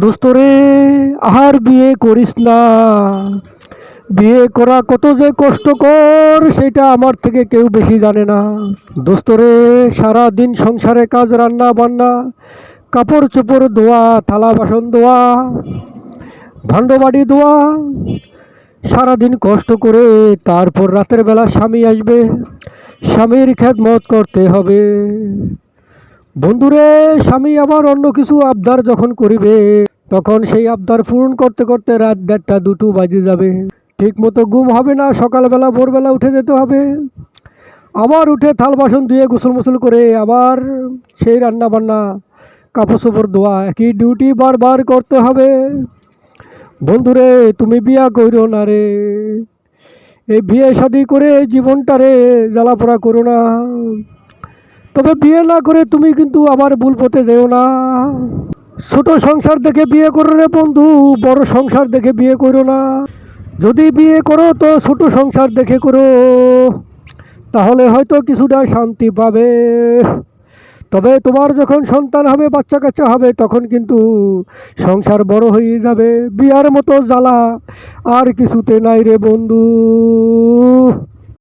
দোস্তরে আহার বিয়ে করিস না। বিয়ে করা কত যে কষ্টকর, সেটা আমার থেকে কেউ বেশি জানে না। দোস্তরে সারা দিন সংসারে কাজ, রান্না বান্না, কাপড় চোপড় ধোয়া, থালা বাসন ধোয়া, ভাণ্ডবাড়ি ধোয়া, সারাদিন কষ্ট করে তারপর রাতের বেলা স্বামী আসবে। স্বামীর খেদমত করতে হবে। বন্ধুরে, স্বামী আবার অন্য কিছু আবদার যখন করিবে, তখন সেই আবদার পূরণ করতে করতে রাত দেড়টা, দুটো বাজে যাবে। ঠিক মতো ঘুম হবে না, সকালবেলা, ভোরবেলা উঠে যেতে হবে। আবার উঠে থাল বাসন ধুয়ে গোসল মুসল করে আবার সেই রান্না বান্না কাপড় চোপড় ধোয়া, একই ডিউটি বারবার করতে হবে। বন্ধুরে, তুমি বিয়া করো না রে। এই বিয়ে শাদি করে জীবনটা জীবনটারে জ্বালাপোড়া করো না। তবে বিয়ে না করে তুমি কিন্তু আবার ভুল পথে যেও না। ছোট সংসার দেখে বিয়ে করো রে বন্ধু, বড় সংসার দেখে বিয়ে করো না। যদি বিয়ে করো তো ছোট সংসার দেখে করো, তাহলে হয়তো কিছুটা শান্তি পাবে। তবে তোমার যখন সন্তান হবে, বাচ্চা কাচ্চা হবে, তখন কিন্তু সংসার বড় হয়ে যাবে। বিয়ার মতো জ্বালা আর কিছুতে নাই রে বন্ধু।